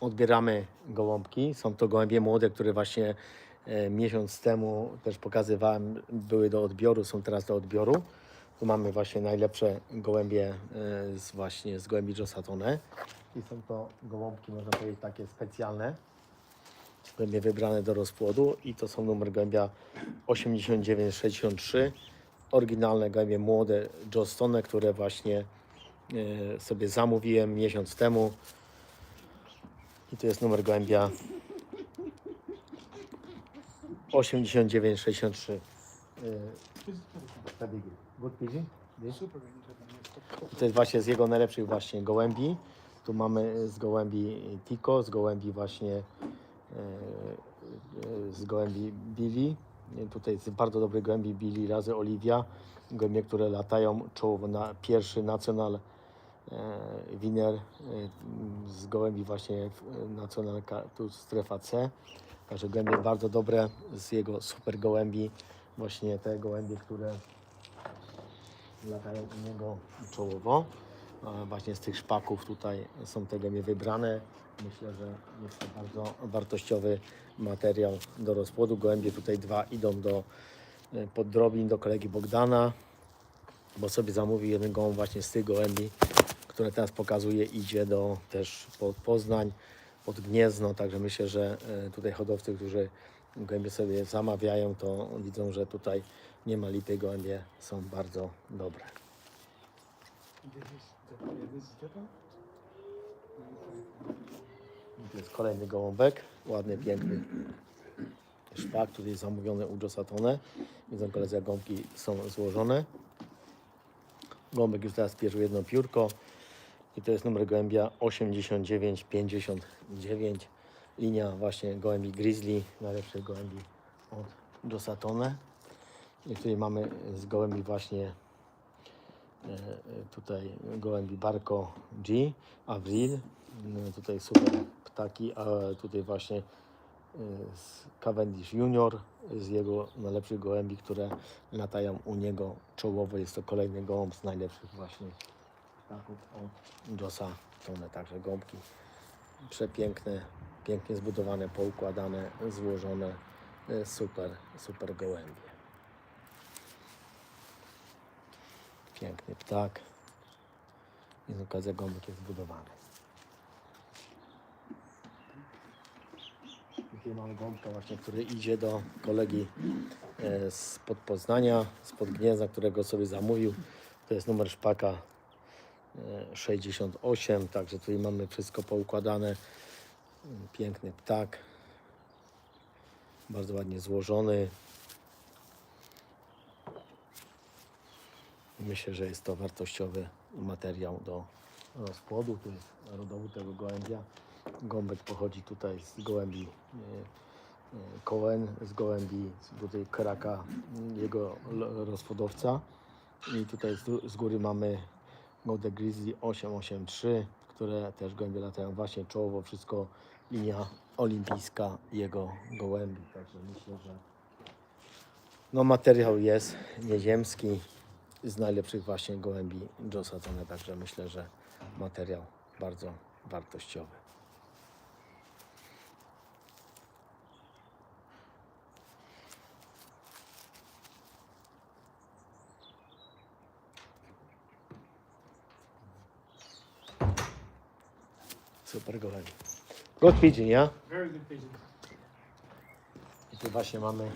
odbieramy gołąbki. Są to gołębie młode, które właśnie e, miesiąc temu też pokazywałem, były do odbioru, są teraz do odbioru. Tu mamy właśnie najlepsze gołębie e, z właśnie z gołębi Josatone. I są to gołąbki, można powiedzieć, takie specjalne. Gołębie wybrane do rozpłodu i to są numer gołębia 8963. Oryginalne gołębie młode Jostone, które właśnie e, sobie zamówiłem miesiąc temu. I tu jest numer gołębia 8963. E, Pedigree. Good pigeon? This? Super Internet. To jest właśnie z jego najlepszych właśnie gołębi. Tu mamy z gołębi Tico, z gołębi właśnie e, z gołębi Billy. Tutaj z bardzo dobrych gołębi Billy razy Oliwia. Gołębie, które latają czołowo na pierwszy National e, Winner e, z gołębi właśnie e, National Ka- tu strefa C. Także gołębie bardzo dobre z jego super gołębi. Właśnie te gołębie, które latają u niego czołowo. Właśnie z tych szpaków tutaj są te gemy wybrane. Myślę, że jest to bardzo wartościowy materiał do rozpłodu. Gołębie tutaj dwa idą do e, poddrobin, do kolegi Bogdana, bo sobie zamówił jeden gołąb właśnie z tych gołębi, które teraz pokazuje, idzie do też pod Poznań, pod Gniezno, także myślę, że e, tutaj hodowcy, którzy gołębie sobie zamawiają, to widzą, że tutaj nie ma lipy, gołębie są bardzo dobre. To jest kolejny gołąbek, ładny, piękny szpak, który jest zamówiony u Josatone. Widzą koledzy, jak gąbki są złożone. Gąbek już teraz bierze jedno piórko i to jest numer gołębia 8959. Linia właśnie gołębi Grizzly, najlepszych gołębi od Josatone. I tutaj mamy z gołębi właśnie e, e, tutaj gołębi Barco G, Avril, tutaj super ptaki, a tutaj właśnie e, z Cavendish Junior, z jego najlepszych gołębi, które latają u niego czołowo. Jest to kolejny gołąb z najlepszych właśnie ptaków od Josa Tone. Także gąbki przepiękne, pięknie zbudowane, poukładane, złożone, e, super, super gołębie. Piękny ptak. Jest okazja, gąbek jest zbudowany. Tutaj mamy gąbka właśnie, który idzie do kolegi e, z Poznania, z Gniezna, którego sobie zamówił. To jest numer szpaka 68, także tutaj mamy wszystko poukładane. Piękny ptak. Bardzo ładnie złożony. Myślę, że jest to wartościowy materiał do rozpłodu. Tu jest rodowód tego gołębia. Gąbek pochodzi tutaj z gołębi e, e, Cohen, z gołębi tutaj Kraka, jego rozpłodowca. I tutaj z góry mamy Golden Grizzly 883, które też gołębie latają właśnie czołowo, wszystko linia olimpijska jego gołębi. Także myślę, że no materiał jest nieziemski z najlepszych właśnie gołębi Josa Tone, także myślę, że materiał bardzo wartościowy. Super gołębi. Good pigeon, ja? Very good pigeon. I tu właśnie mamy e,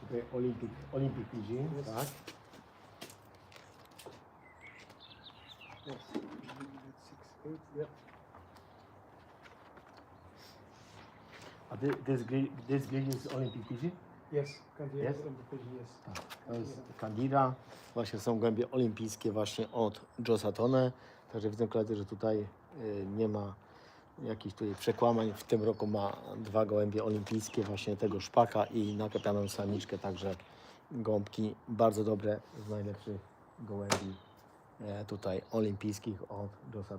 tutaj Olympic, Olympic Pigeon, tak? Yes. Six, eight. Yeah. A this, this grill is Olympic Pigeon? Yes. Can't Yes? the pigeon. Yes. To jest Candida. Właśnie są głębie olimpijskie właśnie od Josa Tone. Także widzę koledzy, że tutaj y, nie ma jakichś tutaj przekłamań. W tym roku ma dwa gołębie olimpijskie właśnie tego szpaka i naklepioną samiczkę. Także gąbki bardzo dobre, z najlepszych gołębi e, tutaj olimpijskich od Josa.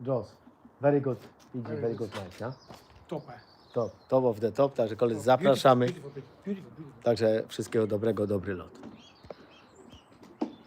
Jos, very good, PG, Very good. night, ja? Top. eh? Top, top of the top, także koledzy zapraszamy. Beautiful, beautiful, beautiful. Także wszystkiego dobrego, dobry lot.